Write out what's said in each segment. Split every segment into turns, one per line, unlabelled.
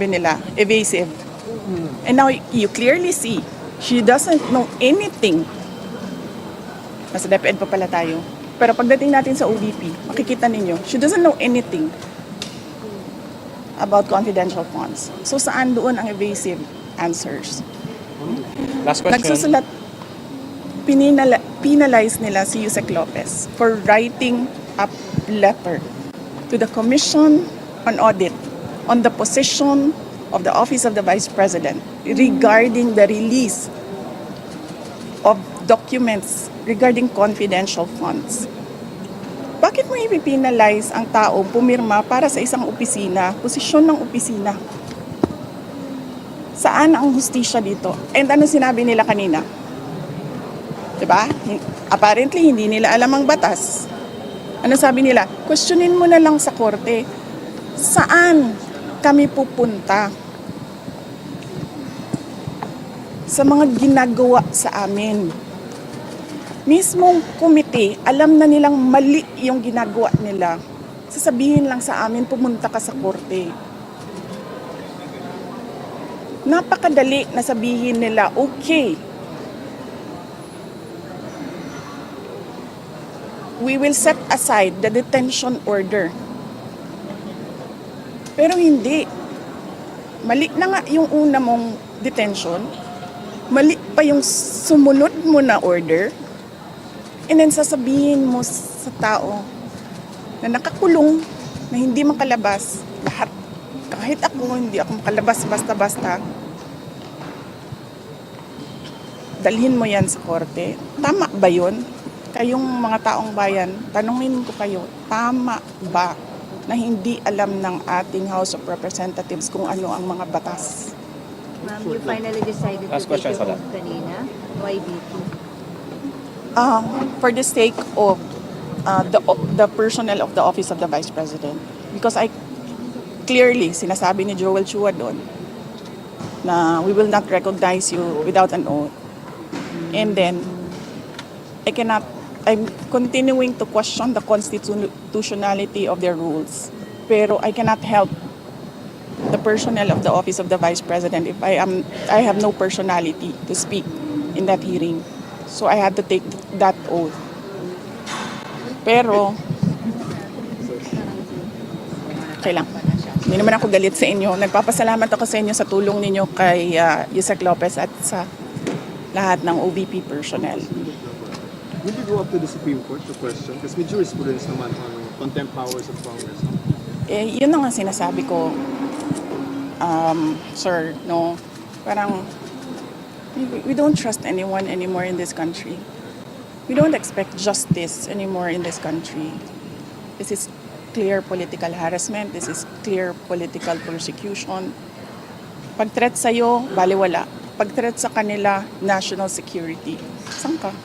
sinabi nila, evasive. And now you clearly see, she doesn't know anything. Nasa DepEd pa pala tayo. Pero pagdating natin sa OVP, makikita ninyo, she doesn't know anything about confidential funds. So saan doon ang evasive answers?
Last question.
Nagsusulat, pininala, penalize nila si Yusek Lopez for writing a letter to the Commission on Audit on the position of the Office of the Vice President regarding the release of documents regarding confidential funds. Bakit mo ipipinalize ang tao pumirma para sa isang opisina, posisyon ng opisina? Saan ang hustisya dito? And ano sinabi nila kanina? 'Di ba? Hin- Apparently hindi nila alam ang batas. Ano sabi nila? Questionin mo na lang sa korte. Saan kami pupunta? Sa mga ginagawa sa amin. Mismong komite, alam na nilang mali yung ginagawa nila. Sasabihin lang sa amin, pumunta ka sa korte napakadali na sabihin nila, okay, we will set aside the detention order. Pero hindi. Mali na nga yung una mong detention. Mali pa yung sumunod mo na order. And then sasabihin mo sa tao na nakakulong, na hindi makalabas, lahat kahit ako, hindi ako makalabas basta-basta, dalhin mo yan sa korte. Tama ba yun? Kayong mga taong bayan, tanungin ko kayo, tama ba na hindi alam ng ating House of Representatives kung ano ang mga batas?
Ma'am, you finally decided
Last
to take your
Sada.
oath kanina. Why BP?
Um, for the sake of uh, the, the personnel of the Office of the Vice President. Because I clearly, sinasabi ni Joel Chua doon, na we will not recognize you without an oath. And then, I cannot, I'm continuing to question the constitutionality of their rules. Pero I cannot help the personnel of the Office of the Vice President if I am I have no personality to speak in that hearing. So I had to take that oath. Pero okay lang. Hindi naman ako galit sa inyo. Nagpapasalamat ako sa inyo sa tulong ninyo kay uh, Yusek Lopez at sa lahat ng OVP personnel.
Will you go up to the Supreme Court to question? Because may jurisprudence naman on contempt powers of Congress.
Eh, yun na nga sinasabi ko, um, sir, no, parang we, don't trust anyone anymore in this country. We don't expect justice anymore in this country. This is clear political harassment. This is clear political persecution. Pag threat sa'yo, baliwala. Pag threat sa kanila, national security. Saan ka?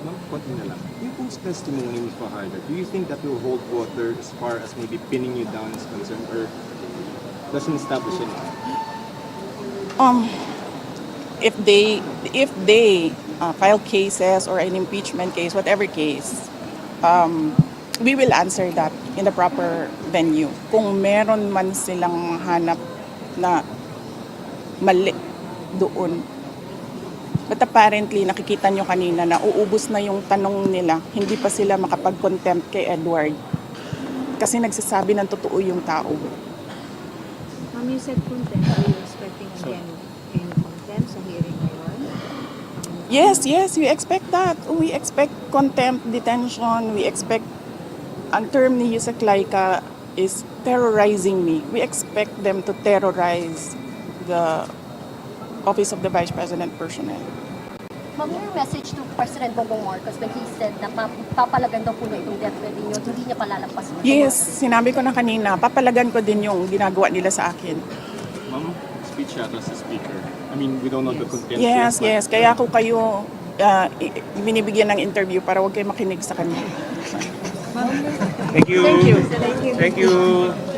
Ma'am, konti na lang. Yung post-testimony ni Fajardo, do you think that will hold water as far as maybe pinning you down is concerned or doesn't establish anything?
um, if they if they uh, file cases or an impeachment case, whatever case, um, we will answer that in the proper venue. Kung meron man silang hanap na mali doon. But apparently, nakikita nyo kanina na uubos na yung tanong nila. Hindi pa sila makapag-contempt kay Edward. Kasi nagsasabi ng totoo yung tao.
Ma'am, you said contempt. Are you expecting again in contempt sa hearing ngayon?
Yes, yes, we expect that. We expect contempt, detention. We expect, ang term ni Yusek Laika is terrorizing me. We expect them to terrorize the Office of the Vice President personnel.
Ma'am, your message to President Bongbong Marcos when he said na pa- papalagan daw po na itong death threat ninyo, hindi niya palalampas.
Yes, sinabi ko na kanina, papalagan ko din yung ginagawa nila sa akin.
Ma'am, speech yata sa speaker. I mean, we don't know the content.
Yes, yes. Kaya ako kayo uh, binibigyan ng interview para huwag kayo makinig sa kanya.
Thank you.
Thank you.
Thank you.
Nice